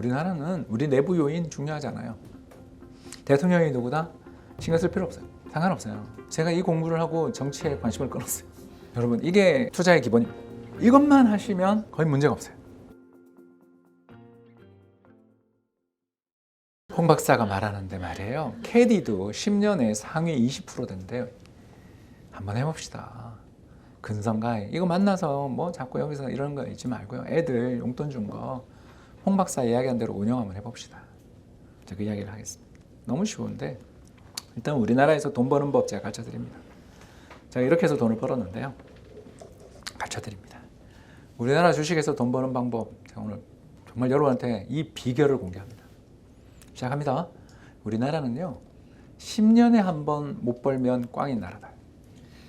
우리나라는 우리 내부 요인 중요하잖아요. 대통령이 누구다? 신경 쓸 필요 없어요. 상관없어요. 제가 이 공부를 하고 정치에 관심을 끊었어요. 여러분, 이게 투자의 기본입니다. 이것만 하시면 거의 문제가 없어요. 홍 박사가 말하는데 말이에요. 캐디도 10년에 상위 20% 된대요. 한번 해봅시다. 근성가에 이거 만나서 뭐 자꾸 여기서 이런 거 있지 말고요. 애들 용돈 준 거 홍 박사 이야기한 대로 운영 한번 해봅시다. 제가 그 이야기를 하겠습니다. 너무 쉬운데 일단 우리나라에서 돈 버는 법 제가 가르쳐 드립니다. 제가 이렇게 해서 돈을 벌었는데요. 가르쳐 드립니다. 우리나라 주식에서 돈 버는 방법 제가 오늘 정말 여러분한테 이 비결을 공개합니다. 시작합니다. 우리나라는요. 10년에 한 번 못 벌면 꽝인 나라다.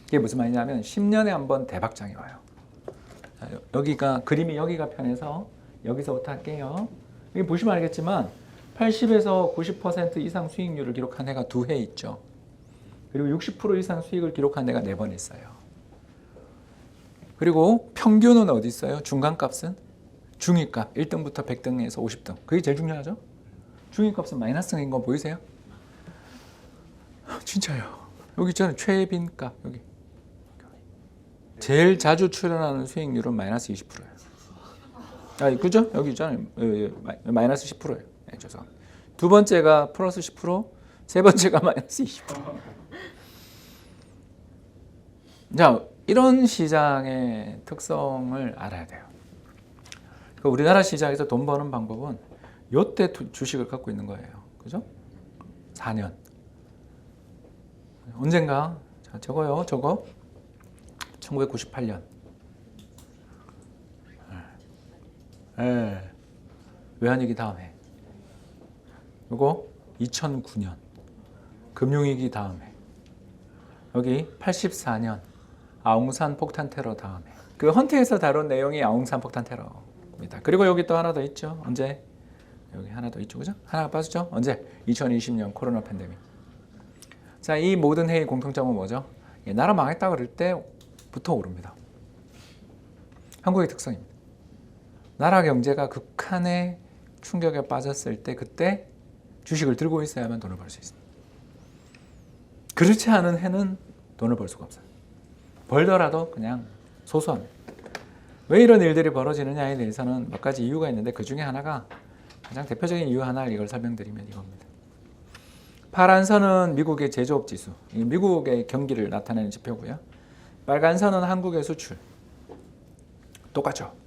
이게 무슨 말이냐면 10년에 한 번 대박장이 와요. 자, 여- 여기가 그림이 여기가 편해서 여기서부터 할게요. 여기 보시면 알겠지만 80에서 90% 이상 수익률을 기록한 해가 두 해 있죠. 그리고 60% 이상 수익을 기록한 해가 네 번 있어요. 그리고 평균은 어디 있어요? 중간값은 중위값 1등부터 100등에서 50등. 그게 제일 중요하죠. 중위값은 마이너스인 거 보이세요? 진짜요. 여기 있잖아요. 최빈값 여기. 제일 자주 출연하는 수익률은 마이너스 20%예요. 아, 그죠? 여기 있잖아요. 예, 예, 마이- 마이너스 10%예요. 네, 죄송합니다. 두 번째가 플러스 10%, 세 번째가 마이너스 20%. 자, 이런 시장의 특성을 알아야 돼요. 그 우리나라 시장에서 돈 버는 방법은 요때 투- 주식을 갖고 있는 거예요. 그죠? 4년. 언젠가 자, 저거요. 저거 1998년. 예. 외환 위기 다음 해. 요거 2009년. 금융위기 다음 해. 여기 84년 아웅산 폭탄 테러 다음에 그 헌팅에서 다룬 내용이 아웅산 폭탄 테러입니다. 그리고 여기 또 하나 더 있죠. 언제? 여기 하나 더 있죠, 그죠? 하나가 빠졌죠? 언제? 2020년 코로나 팬데믹. 자, 이 모든 회의 공통점은 뭐죠? 예, 나라 망했다 그럴 때부터 오릅니다. 한국의 특성입니다. 나라 경제가 극한의 충격에 빠졌을 때 그때 주식을 들고 있어야만 돈을 벌 수 있습니다. 그렇지 않은 해는 돈을 벌 수가 없어요. 벌더라도 그냥 소소합니다. 왜 이런 일들이 벌어지느냐에 대해서는 몇 가지 이유가 있는데 그 중에 하나가 가장 대표적인 이유 하나를 이걸 설명드리면 이겁니다. 파란 선은 미국의 제조업 지수, 이 미국의 경기를 나타내는 지표고요. 빨간 선은 한국의 수출. 똑같죠.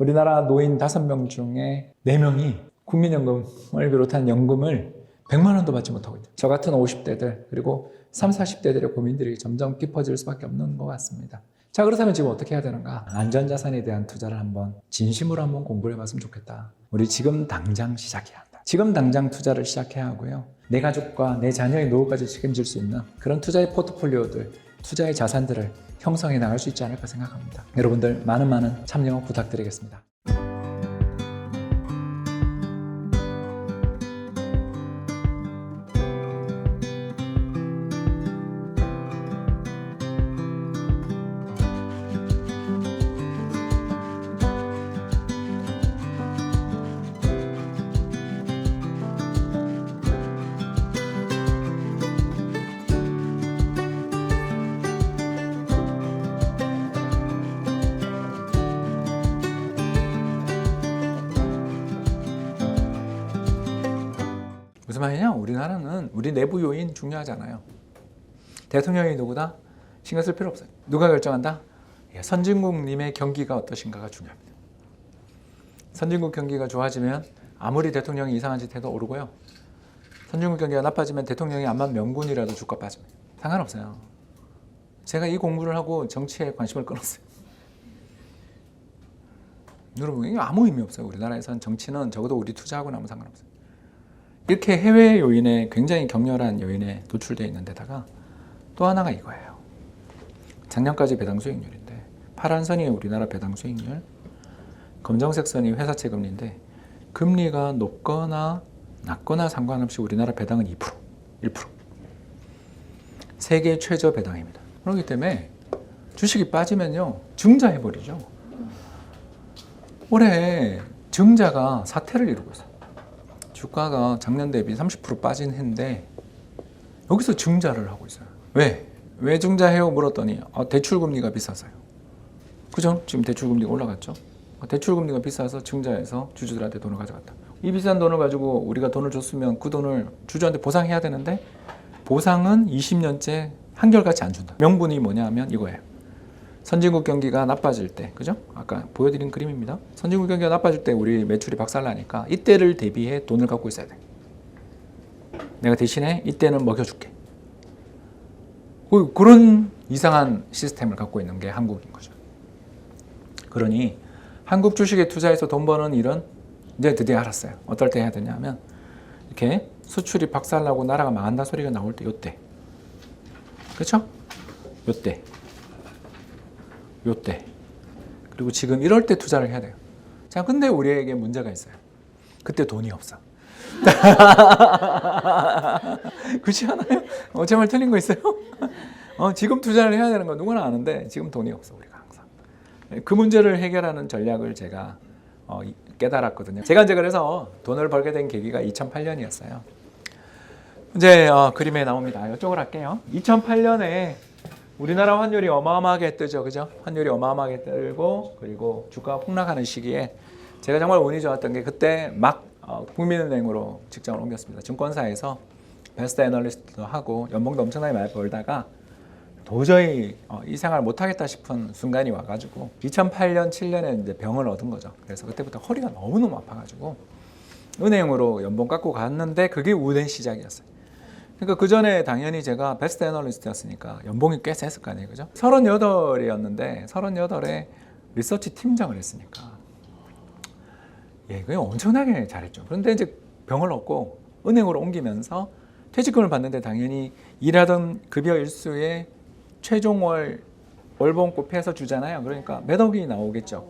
우리나라 노인 5명 중에 4명이 국민연금을 비롯한 연금을 100만 원도 받지 못하고 있다. 저 같은 50대들 그리고 3, 40대들의 고민들이 점점 깊어질 수밖에 없는 것 같습니다. 자 그렇다면 지금 어떻게 해야 되는가? 안전자산에 대한 투자를 한번 진심으로 한번 공부를 해봤으면 좋겠다. 우리 지금 당장 시작해야 한다. 지금 당장 투자를 시작해야 하고요. 내 가족과 내 자녀의 노후까지 책임질 수 있는 그런 투자의 포트폴리오들, 투자의 자산들을 형성해 나갈 수 있지 않을까 생각합니다. 여러분들 많은 많은 참여 부탁드리겠습니다. 무슨 말이냐? 우리나라는 우리 내부 요인 중요하잖아요. 대통령이 누구다? 신경 쓸 필요 없어요. 누가 결정한다? 예, 선진국님의 경기가 어떠신가가 중요합니다. 선진국 경기가 좋아지면 아무리 대통령이 이상한 짓 해도 오르고요. 선진국 경기가 나빠지면 대통령이 암만 명군이라도 주가 빠집니다. 상관없어요. 제가 이 공부를 하고 정치에 관심을 끊었어요. 여러분 아무 의미 없어요. 우리나라에서는 정치는 적어도 우리 투자하고는 아무 상관없어요. 이렇게 해외 요인에 굉장히 격렬한 요인에 노출되어 있는 데다가 또 하나가 이거예요. 작년까지 배당 수익률인데 파란 선이 우리나라 배당 수익률, 검정색 선이 회사채 금리인데 금리가 높거나 낮거나 상관없이 우리나라 배당은 2%, 1%. 세계 최저 배당입니다. 그렇기 때문에 주식이 빠지면요 중자해버리죠. 올해 증자가 사태를 이루고 있어요. 주가가 작년 대비 30% 빠진 해인데 여기서 증자를 하고 있어요. 왜? 왜 증자해요? 물었더니 아, 대출 금리가 비싸서요. 그죠? 지금 대출 금리가 올라갔죠. 아, 대출 금리가 비싸서 증자해서 주주들한테 돈을 가져갔다. 이 비싼 돈을 가지고 우리가 돈을 줬으면 그 돈을 주주한테 보상해야 되는데 보상은 20년째 한결같이 안 준다. 명분이 뭐냐면 이거예요. 선진국 경기가 나빠질 때, 그죠? 아까 보여드린 그림입니다. 선진국 경기가 나빠질 때 우리 매출이 박살나니까 이때를 대비해 돈을 갖고 있어야 돼. 내가 대신에 이때는 먹여줄게. 그- 그런 이상한 시스템을 갖고 있는 게 한국인 거죠. 그러니 한국 주식에 투자해서 돈 버는 일은 이제 드디어 알았어요. 어떨 때 해야 되냐면 이렇게 수출이 박살나고 나라가 망한다 소리가 나올 때 요때. 그렇죠? 요때. 요때. 그리고 지금 이럴 때 투자를 해야 돼요. 자, 근데 우리에게 문제가 있어요. 그때 돈이 없어. 그렇지 않아요? 어, 제말 틀린 거 있어요? 어, 지금 투자를 해야 되는 건 누구나 아는데 지금 돈이 없어 우리가 항상. 그 문제를 해결하는 전략을 제가 어, 이- 깨달았거든요. 제가 이제 그래서 돈을 벌게 된 계기가 2008년이었어요. 이제 어, 그림에 나옵니다. 이쪽을 할게요. 2008년에 우리나라 환율이 어마어마하게 뜨죠, 그죠? 환율이 어마어마하게 뜨고 그리고 주가가 폭락하는 시기에 제가 정말 운이 좋았던 게 그때 막 어, 국민은행으로 직장을 옮겼습니다. 증권사에서 베스트 애널리스트도 하고 연봉도 엄청나게 많이 벌다가 도저히 어, 이 생활 못하겠다 싶은 순간이 와가지고 2008년, 7년에 이제 병을 얻은 거죠. 그래서 그때부터 허리가 너무너무 아파가지고 은행으로 연봉 깎고 갔는데 그게 우된 시작이었어요. 그러니까 그 전에 당연히 제가 베스트 애널리스트였으니까 연봉이 꽤 셌을 거 아니에요, 그죠? 38이었는데 38에 리서치 팀장을 했으니까 예, 그게 엄청나게 잘했죠. 그런데 이제 병을 얻고 은행으로 옮기면서 퇴직금을 받는데 당연히 일하던 급여 일수에 최종월 월봉 곱해서 주잖아요. 그러니까 몇 억이 나오겠죠.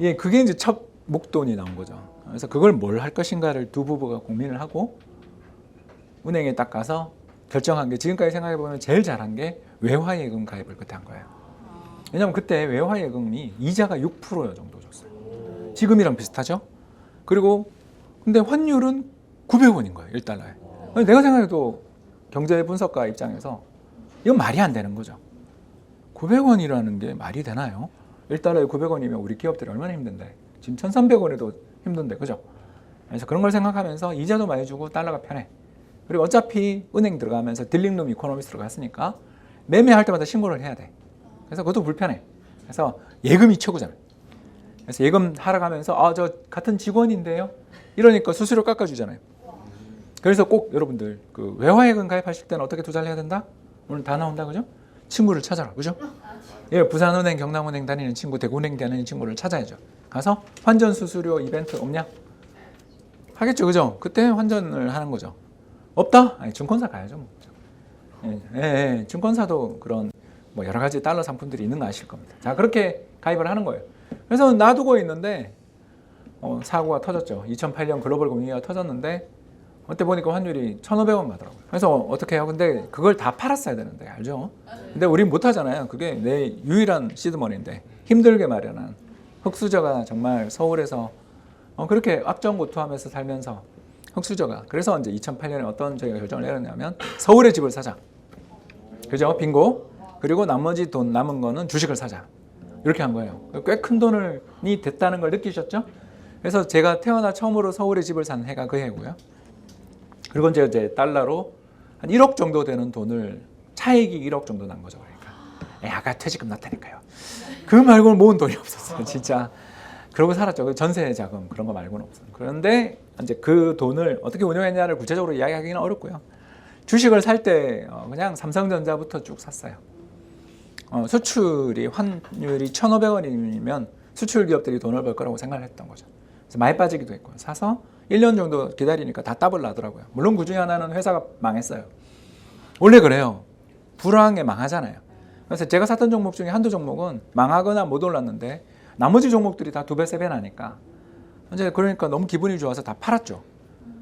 예, 그게 이제 첫 목돈이 나온 거죠. 그래서 그걸 뭘 할 것인가를 두 부부가 고민을 하고 은행에 딱 가서 결정한 게 지금까지 생각해 보면 제일 잘한 게 외화 예금 가입을 그때 한 거예요. 왜냐면 그때 외화 예금이 이자가 6% 정도 줬어요. 지금이랑 비슷하죠? 그리고 근데 환율은 900원인 거예요, 1달러에. 아니, 내가 생각해도 경제 분석가 입장에서 이건 말이 안 되는 거죠. 900원이라는 게 말이 되나요? 1달러에 900원이면 우리 기업들이 얼마나 힘든데. 지금 1,300원에도 힘든데, 그죠? 그래서 그런 걸 생각하면서 이자도 많이 주고 달러가 편해. 그리고 어차피 은행 들어가면서 딜링룸 이코노미스트로 갔으니까 매매할 때마다 신고를 해야 돼. 그래서 그것도 불편해. 그래서 예금이 최고잖아요. 그래서 예금 하락하면서 아 저 같은 직원인데요. 이러니까 수수료 깎아주잖아요. 그래서 꼭 여러분들 그 외화예금 가입하실 때는 어떻게 투자를 해야 된다? 오늘 다 나온다 그죠? 친구를 찾아라 그죠? 예, 부산은행, 경남은행 다니는 친구, 대구은행 다니는 친구를 찾아야죠. 가서 환전 수수료 이벤트 없냐? 하겠죠, 그죠? 그때 환전을 하는 거죠. 없다? 아니, 증권사 가야죠. 뭐. 예, 예, 예, 증권사도 그런 뭐 여러 가지 달러 상품들이 있는 거 아실 겁니다. 자, 그렇게 가입을 하는 거예요. 그래서 놔두고 있는데 어, 사고가 터졌죠. 2008년 글로벌 금융위기가 터졌는데 그때 보니까 환율이 1,500원 가더라고요. 그래서 어떻게 해요? 근데 그걸 다 팔았어야 되는데 알죠? 근데 우린 못 하잖아요. 그게 내 유일한 시드머니인데 힘들게 마련한 흑수저가 정말 서울에서 어, 그렇게 앞전고투하면서 살면서 흑수저가 그래서 이제 2008년에 어떤 저희가 결정을 내렸냐면 서울에 집을 사자. 그죠? 빙고. 그리고 나머지 돈 남은 거는 주식을 사자. 이렇게 한 거예요. 꽤 큰 돈이 됐다는 걸 느끼셨죠? 그래서 제가 태어나 처음으로 서울에 집을 산 해가 그 해고요. 그리고 이제 이제 달러로 한 1억 정도 되는 돈을 차익이 1억 정도 난 거죠. 그러니까 에, 아까 퇴직금 났다니까요. 그 말고는 모은 돈이 없었어요. 진짜. 그러고 살았죠. 그 전세 자금 그런 거 말고는 없어요. 그런데 이제 그 돈을 어떻게 운영했냐를 구체적으로 이야기하기는 어렵고요. 주식을 살때 어, 그냥 삼성전자부터 쭉 샀어요. 어, 수출이 환율이 1,500원이면 수출 기업들이 돈을 벌 거라고 생각을 했던 거죠. 그래서 많이 빠지기도 했고 사서 1년 정도 기다리니까 다 더블 나더라고요. 물론 그 중에 하나는 회사가 망했어요. 원래 그래요. 불황에 망하잖아요. 그래서 제가 샀던 종목 중에 한두 종목은 망하거나 못 올랐는데 나머지 종목들이 다 두 배, 세 배 나니까 이제 그러니까 너무 기분이 좋아서 다 팔았죠.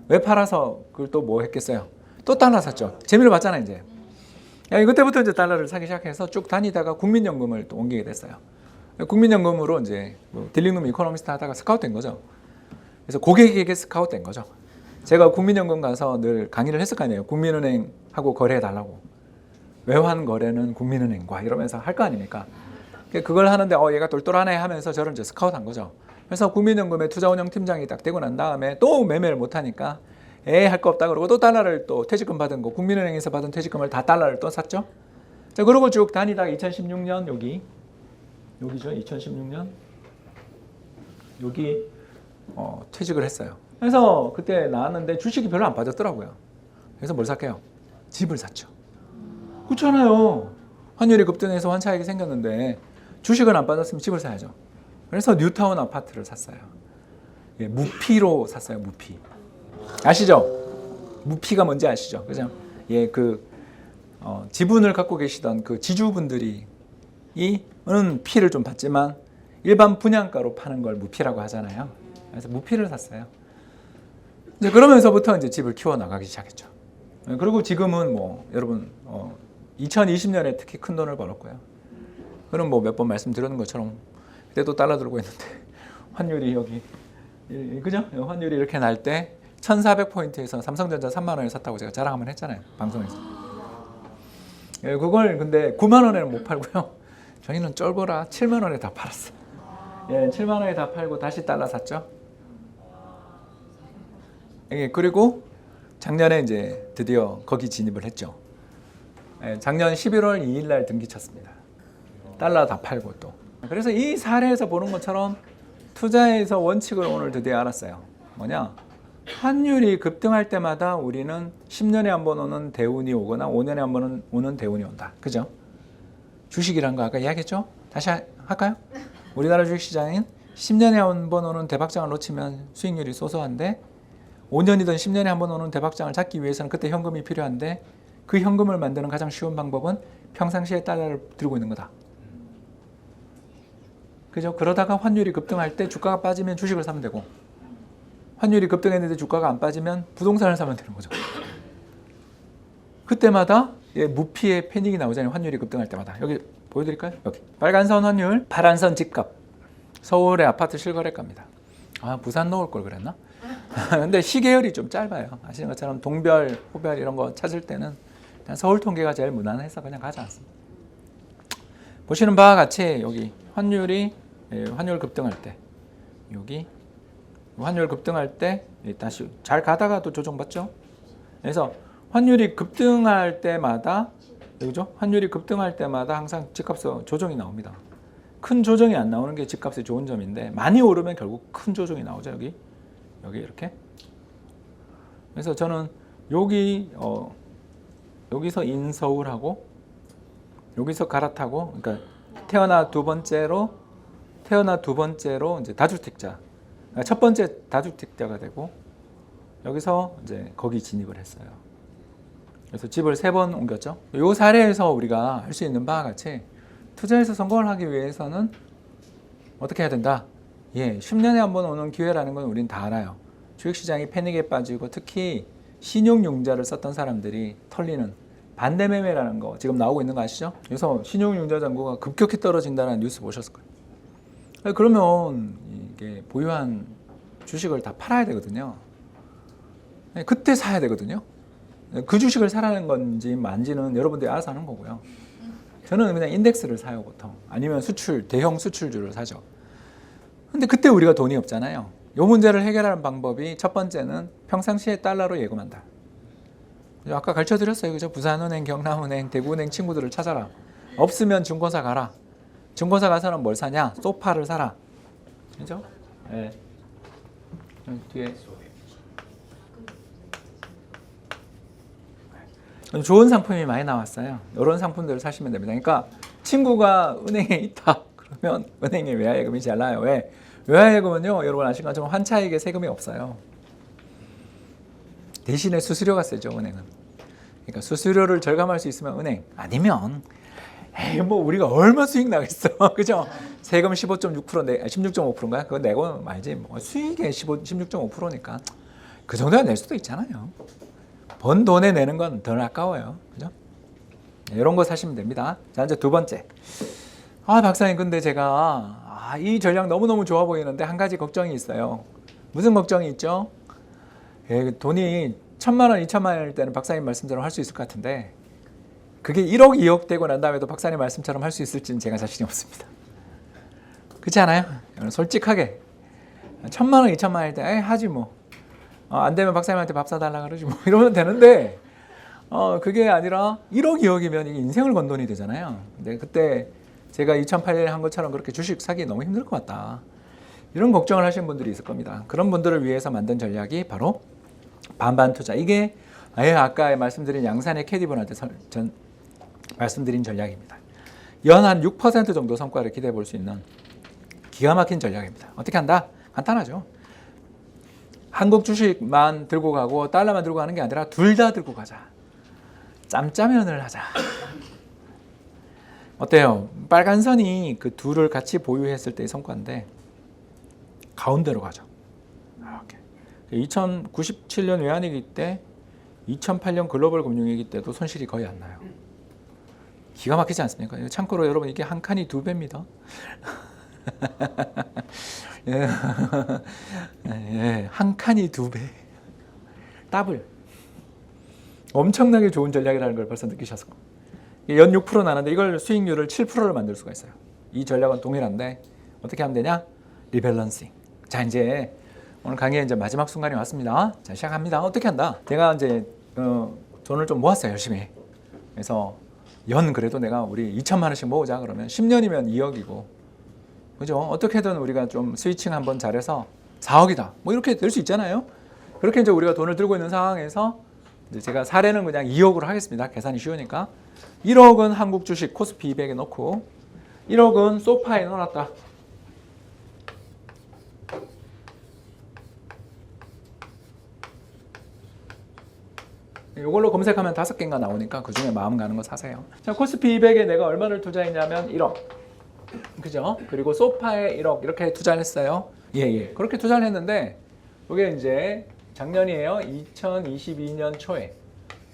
왜 팔아서 그걸 또 뭐 했겠어요? 또 달러 샀죠. 재미를 봤잖아 이제. 야, 그때부터 이제 달러를 사기 시작해서 쭉 다니다가 국민연금을 또 옮기게 됐어요. 국민연금으로 이제 뭐 딜링룸 이코노미스트 하다가 스카우트 된 거죠. 그래서 고객에게 스카우트 된 거죠. 제가 국민연금 가서 늘 강의를 했을 거 아니에요. 국민은행하고 거래해 달라고. 외환 거래는 국민은행과 이러면서 할 거 아닙니까? 그걸 하는데 어 얘가 똘똘하네 하면서 저를 이제 스카우트 한 거죠. 그래서 국민연금의 투자운영 팀장이 딱 되고 난 다음에 또 매매를 못 하니까 에 할 거 없다 그러고 또 달러를 또 퇴직금 받은 거 국민은행에서 받은 퇴직금을 다 달러를 또 샀죠. 자 그러고 쭉 다니다가 2016년 여기 여기죠 2016년 여기 어, 퇴직을 했어요. 그래서 그때 나왔는데 주식이 별로 안 빠졌더라고요. 그래서 뭘 샀게요? 집을 샀죠. 그렇잖아요. 환율이 급등해서 환차익이 생겼는데 주식은 안 빠졌으면 집을 사야죠. 그래서 뉴타운 아파트를 샀어요. 예, 무피로 샀어요. 무피. 아시죠? 무피가 뭔지 아시죠? 그죠? 예, 그 어, 지분을 갖고 계시던 그 지주분들이 이는 피를 좀 받지만 일반 분양가로 파는 걸 무피라고 하잖아요. 그래서 무피를 샀어요. 이제 그러면서부터 이제 집을 키워 나가기 시작했죠. 예, 그리고 지금은 뭐 여러분 어, 2020년에 특히 큰 돈을 벌었고요. 그럼 뭐몇 번 말씀드렸는 것처럼 그때도 달러 들고 있는데 환율이 여기 예, 그죠? 환율이 이렇게 날 때 1,400포인트에서 삼성전자 3만 원에 샀다고 제가 자랑 한번 했잖아요. 방송에서. 예, 그걸 근데 9만 원에는 못 팔고요. 저희는 쫄보라 7만 원에 다 팔았어요. 예, 7만 원에 다 팔고 다시 달러 샀죠. 예, 그리고 작년에 이제 드디어 거기 진입을 했죠. 예, 작년 11월 2일 날 등기 쳤습니다. 달러 다 팔고 또. 그래서 이 사례에서 보는 것처럼 투자에서 원칙을 오늘 드디어 알았어요. 뭐냐? 환율이 급등할 때마다 우리는 10년에 한 번 오는 대운이 오거나 5년에 한 번 오는 대운이 온다. 그죠? 주식이란 거 아까 이야기했죠? 다시 하- 할까요? 우리나라 주식시장은 10년에 한 번 오는 대박장을 놓치면 수익률이 소소한데 5년이든 10년에 한 번 오는 대박장을 잡기 위해서는 그때 현금이 필요한데 그 현금을 만드는 가장 쉬운 방법은 평상시에 달러를 들고 있는 거다. 그죠? 그러다가 환율이 급등할 때 주가가 빠지면 주식을 사면 되고 환율이 급등했는데 주가가 안 빠지면 부동산을 사면 되는 거죠. 그때마다 예, 무피의 패닉이 나오잖아요. 환율이 급등할 때마다. 여기 보여드릴까요? 여기 빨간 선 환율, 파란 선 집값. 서울의 아파트 실거래가입니다. 아 부산 넣을 걸 그랬나? 근데 시계열이 좀 짧아요. 아시는 것처럼 동별, 호별 이런 거 찾을 때는 그냥 서울 통계가 제일 무난해서 그냥 가지 않습니다. 보시는 바와 같이 여기 환율이 예, 환율 급등할 때 여기 환율 급등할 때 예, 다시 잘 가다가도 조정받죠. 그래서 환율이 급등할 때마다 그죠? 환율이 급등할 때마다 항상 집값에 조정이 나옵니다. 큰 조정이 안 나오는 게 집값의 좋은 점인데 많이 오르면 결국 큰 조정이 나오죠 여기 여기 이렇게. 그래서 저는 여기 어, 여기서 인서울하고 여기서 갈아타고 그러니까 태어나 두 번째로 태어나 두 번째로 이제 다주택자 그러니까 첫 번째 다주택자가 되고 여기서 이제 거기 진입을 했어요. 그래서 집을 세 번 옮겼죠. 이 사례에서 우리가 할 수 있는 바와 같이 투자에서 성공을 하기 위해서는 어떻게 해야 된다? 예, 10년에 한 번 오는 기회라는 건 우린 다 알아요. 주식시장이 패닉에 빠지고 특히 신용융자를 썼던 사람들이 털리는 반대매매라는 거 지금 나오고 있는 거 아시죠? 그래서 신용융자 잔고가 급격히 떨어진다는 뉴스 보셨을 거예요. 아니, 그러면 이게 보유한 주식을 다 팔아야 되거든요. 네, 그때 사야 되거든요. 그 주식을 사라는 건지 만지는 여러분들이 알아서 하는 거고요. 저는 그냥 인덱스를 사요 보통. 아니면 수출 대형 수출주를 사죠. 근데 그때 우리가 돈이 없잖아요. 이 문제를 해결하는 방법이 첫 번째는 평상시에 달러로 예금한다. 아까 가르쳐 드렸어요. 그죠? 부산은행, 경남은행, 대구은행 친구들을 찾아라. 없으면 증권사 가라. 증권사 가서는 뭘 사냐? 소파를 사라. 그죠? 예. 여기 뒤에 좋은 상품이 많이 나왔어요. 이런 상품들을 사시면 됩니다. 그러니까 친구가 은행에 있다. 그러면 은행에 외화예금이 잘 나요. 왜? 외화예금은요, 여러분 아시는 것처럼 환차익에 세금이 없어요. 대신에 수수료가 세죠, 은행은. 그러니까 수수료를 절감할 수 있으면 은행. 아니면, 에이, 뭐, 우리가 얼마 수익 나겠어. 그죠? 세금 15.6% 내, 16.5%인가? 그거 내고 말지. 뭐, 수익의 15, 16.5%니까. 그 정도야 낼 수도 있잖아요. 번 돈에 내는 건 덜 아까워요. 그죠? 네, 이런 거 사시면 됩니다. 자, 이제 두 번째. 아 박사님 근데 제가 아, 이 전략 너무너무 좋아 보이는데 한 가지 걱정이 있어요. 무슨 걱정이 있죠? 예, 돈이 천만 원, 이천만 원일 때는 박사님 말씀대로 할 수 있을 것 같은데 그게 1억, 2억 되고 난 다음에도 박사님 말씀처럼 할 수 있을지는 제가 자신이 없습니다. 그렇지 않아요? 솔직하게 천만 원, 이천만 원일 때 에이, 하지 뭐. 어, 안 되면 박사님한테 밥 사달라 그러지 뭐 이러면 되는데 어, 그게 아니라 1억, 2억이면 이게 인생을 건 돈이 되잖아요. 근데 그때 제가 2008년에 한 것처럼 그렇게 주식 사기 너무 힘들 것 같다. 이런 걱정을 하시는 분들이 있을 겁니다. 그런 분들을 위해서 만든 전략이 바로 반반 투자. 이게 아예 아까 말씀드린 양산의 캐디분한테 설- 전 말씀드린 전략입니다. 연 한 6% 정도 성과를 기대해 볼 수 있는 기가 막힌 전략입니다. 어떻게 한다? 간단하죠. 한국 주식만 들고 가고 달러만 들고 가는 게 아니라 둘 다 들고 가자. 짬짜면을 하자. 어때요? 빨간 선이 그 둘을 같이 보유했을 때의 성과인데 가운데로 가죠. 이렇게. 2097년 외환위기 때, 2008년 글로벌 금융위기 때도 손실이 거의 안 나요. 기가 막히지 않습니까? 참고로 여러분 이게 한 칸이 두 배입니다. 예. 예, 한 칸이 두 배. 더블. 엄청나게 좋은 전략이라는 걸 벌써. 이게 연6% 나는데 이걸 수익률을 7%를 만들 수가 있어요. 이 전략은 동일한데 어떻게 하면 되냐? 리밸런싱. 자 이제 오늘 강의의 이제 마지막 순간이 왔습니다. 자 시작합니다. 어떻게 한다? 제가 이제 어, 돈을 좀 모았어요 열심히. 그래서 연 그래도 내가 우리 2천만 원씩 모으자 그러면 10년이면 2억이고 그죠? 어떻게든 우리가 좀 스위칭 한번 잘해서 4억이다. 뭐 이렇게 될 수 있잖아요. 그렇게 이제 우리가 돈을 들고 있는 상황에서 제가 사례는 그냥 2억으로 하겠습니다. 계산이 쉬우니까. 1억은 한국 주식 코스피 200에 넣고 1억은 소파에 넣어놨다. 이걸로 검색하면 다섯 개인가 나오니까 그 중에 마음 가는 거 사세요. 자, 코스피 200에 내가 얼마를 투자했냐면 1억. 그죠? 그리고 소파에 1억 이렇게 투자를 했어요. 예, 예. 그렇게 투자를 했는데 이게 이제 작년이에요. 2022년 초에.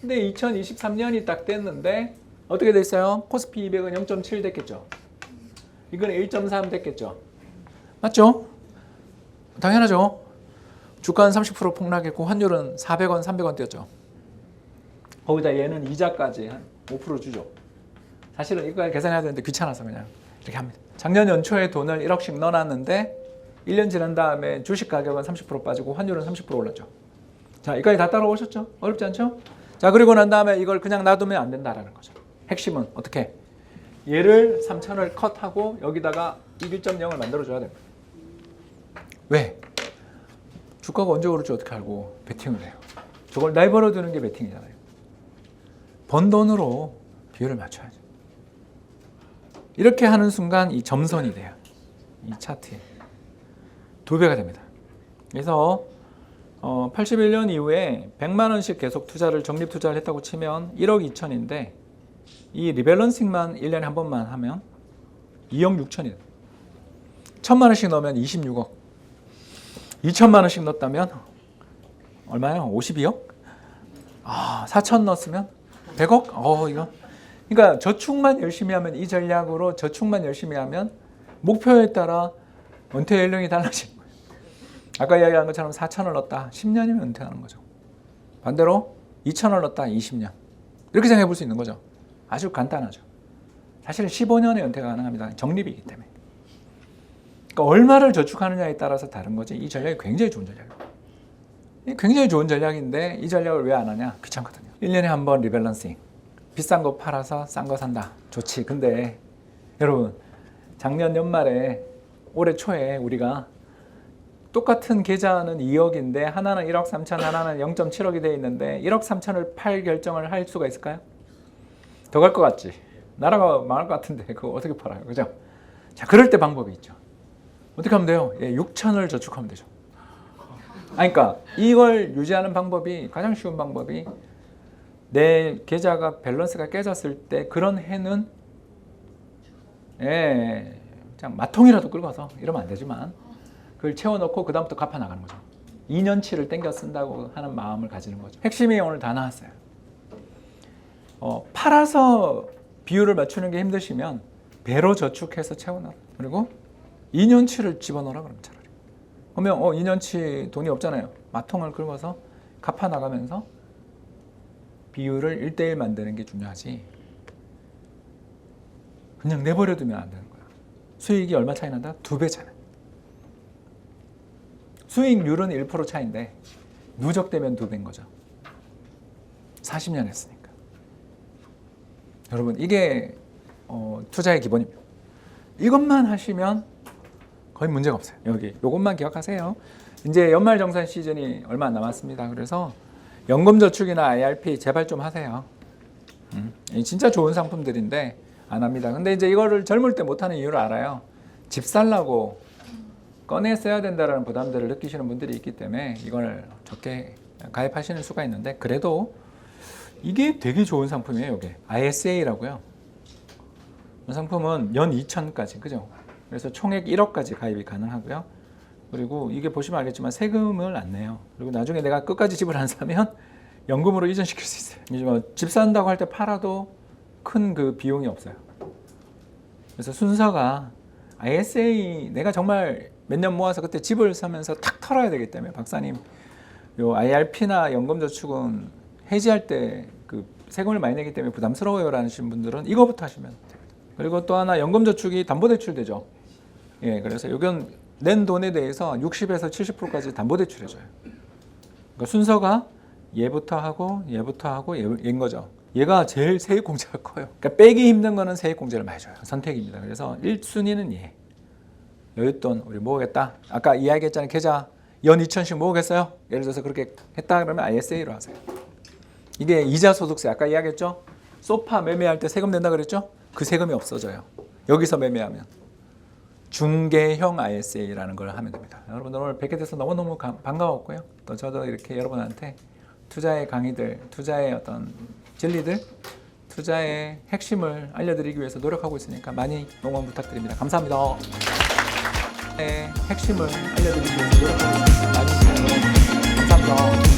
근데 2023년이 딱 됐는데 어떻게 됐어요? 코스피 200은 0.7 됐겠죠. 이건 1.3 됐겠죠. 맞죠? 당연하죠. 주가는 30% 폭락했고 환율은 400원, 300원 뛰었죠. 거기다 얘는 이자까지 한 5% 주죠. 사실은 이거 계산해야 되는데 귀찮아서 그냥 이렇게 합니다. 작년 연초에 돈을 1억씩 넣어놨는데 1년 지난 다음에 주식 가격은 30% 빠지고 환율은 30% 올랐죠. 자, 여기까지 다 따라오셨죠? 어렵지 않죠? 자, 그리고 난 다음에 이걸 그냥 놔두면 안 된다라는 거죠. 핵심은 어떻게? 얘를 3천을 컷하고 여기다가 1.0을 만들어줘야 됩니다. 왜? 주가가 언제 오를지 어떻게 알고 베팅을 해요? 저걸 내버려 두는 게 베팅이잖아요. 번 돈으로 비율을 맞춰야죠. 이렇게 하는 순간 이 점선이 돼요. 이 차트에. 두 배가 됩니다. 그래서 어, 81년 이후에 100만 원씩 계속 투자를 적립 투자를 했다고 치면 1억 2천인데 이 리밸런싱만 1년에 한 번만 하면 2억 6천이 됩니다. 1000만 원씩 넣으면 26억. 2천만 원씩 넣었다면 얼마요? 52억? 아, 4천 넣었으면 100억? 어, 이거. 그러니까 저축만 열심히 하면 이 전략으로 저축만 열심히 하면 목표에 따라 은퇴 연령이 달라지는 거예요. 아까 이야기한 것처럼 4천을 넣었다. 10년이면 은퇴하는 거죠. 반대로 2천을 넣었다. 20년. 이렇게 생각해 볼 수 있는 거죠. 아주 간단하죠. 사실은 15년에 은퇴가 가능합니다. 적립이기 때문에. 그러니까 얼마를 저축하느냐에 따라서 다른 거지. 이 전략이 굉장히 좋은 전략이에요. 이 굉장히 좋은 전략인데 이 전략을 왜 안 하냐? 귀찮거든요. 1년에 한 번 리밸런싱. 비싼 거 팔아서 싼 거 산다. 좋지. 근데 여러분 작년 연말에 올해 초에 우리가 똑같은 계좌는 2억인데 하나는 1억 3천, 하나는 0.7억이 돼 있는데 1억 3천을 팔 결정을 할 수가 있을까요? 더 갈 것 같지. 나라가 망할 것 같은데 그거 어떻게 팔아요? 그죠? 자, 그럴 때 방법이 있죠. 어떻게 하면 돼요? 예, 6천을 저축하면 되죠. 아니, 그러니까 이걸 유지하는 방법이 가장 쉬운 방법이 내 계좌가 밸런스가 깨졌을 때 그런 해는 예, 그냥 마통이라도 끌고 와서 이러면 안 되지만 그걸 채워놓고 그 다음부터 갚아 나가는 거죠. 2년치를 땡겨 쓴다고 하는 마음을 가지는 거죠. 핵심이 오늘 다 나왔어요. 어, 팔아서 비율을 맞추는 게 힘드시면 배로 저축해서 채워놔. 그리고 2년치를 집어넣어라 그러면 차라리. 그러면 어 2년치 돈이 없잖아요. 마통을 긁어서 갚아 나가면서 비율을 1대1 만드는 게 중요하지. 그냥 내버려 두면 안 되는 거야. 수익이 얼마 차이 난다? 두배 차이 나. 수익률은 1% 차인데 누적되면 두 배인 거죠. 40년 했으니까. 여러분 이게 어, 투자의 기본입니다. 이것만 하시면 거의 문제가 없어요. 여기 이것만 기억하세요. 이제 연말 정산 시즌이 얼마 안 남았습니다. 그래서 연금저축이나 IRP 제발 좀 하세요. 음, 이 진짜 좋은 상품들인데 안 합니다. 근데 이제 이거를 젊을 때 못하는 이유를 알아요. 집 살라고 꺼내 써야 된다라는 부담들을 느끼시는 분들이 있기 때문에 이걸 적게 가입하시는 수가 있는데 그래도 이게 되게 좋은 상품이에요. 이게 ISA라고요. 이 상품은 연 2천까지 그죠? 그래서 총액 1억까지 가입이 가능하고요. 그리고 이게 보시면 알겠지만 세금을 안 내요. 그리고 나중에 내가 끝까지 집을 안 사면 연금으로 이전시킬 수 있어요. 이제 뭐집 산다고 할 때 팔아도 큰 그 비용이 없어요. 그래서 순서가 ISA 내가 정말 몇 년 모아서 그때 집을 사면서 탁 털어야 되기 때문에 박사님 요 IRP나 연금저축은 해지할 때 그 세금을 많이 내기 때문에 부담스러워요라는 분들은 이거부터 하시면 됩니다. 그리고 또 하나 연금저축이 담보대출 되죠. 예, 그래서 이건 낸 돈에 대해서 60에서 70%까지 담보대출해 줘요. 그러니까 순서가 얘부터 하고 얘부터 하고 얘, 얘인 거죠. 얘가 제일 세액공제가 커요. 그러니까 빼기 힘든 거는 세액공제를 많이 줘요. 선택입니다. 그래서 1순위는 얘. 여윳돈 우리 모으겠다. 아까 이야기했잖아요. 계좌 연 2천씩 모으겠어요. 예를 들어서 그렇게 했다 그러면 ISA로 하세요. 이게 이자 소득세 아까 이야기했죠. 소파 매매할 때 세금 낸다 그랬죠. 그 세금이 없어져요. 여기서 매매하면 중개형 ISA라는 걸 하면 됩니다. 여러분들 오늘 뵙게 돼서 너무너무 가- 반가웠고요. 또 저도 이렇게 여러분한테 투자의 강의들, 투자의 어떤 진리들, 투자의 핵심을 알려드리기 위해서 노력하고 있으니까 많이 응원 부탁드립니다. 감사합니다. 의 핵심을 알려드리기 위해서 노력하고 있습니다. 많이 응원 감사합니다.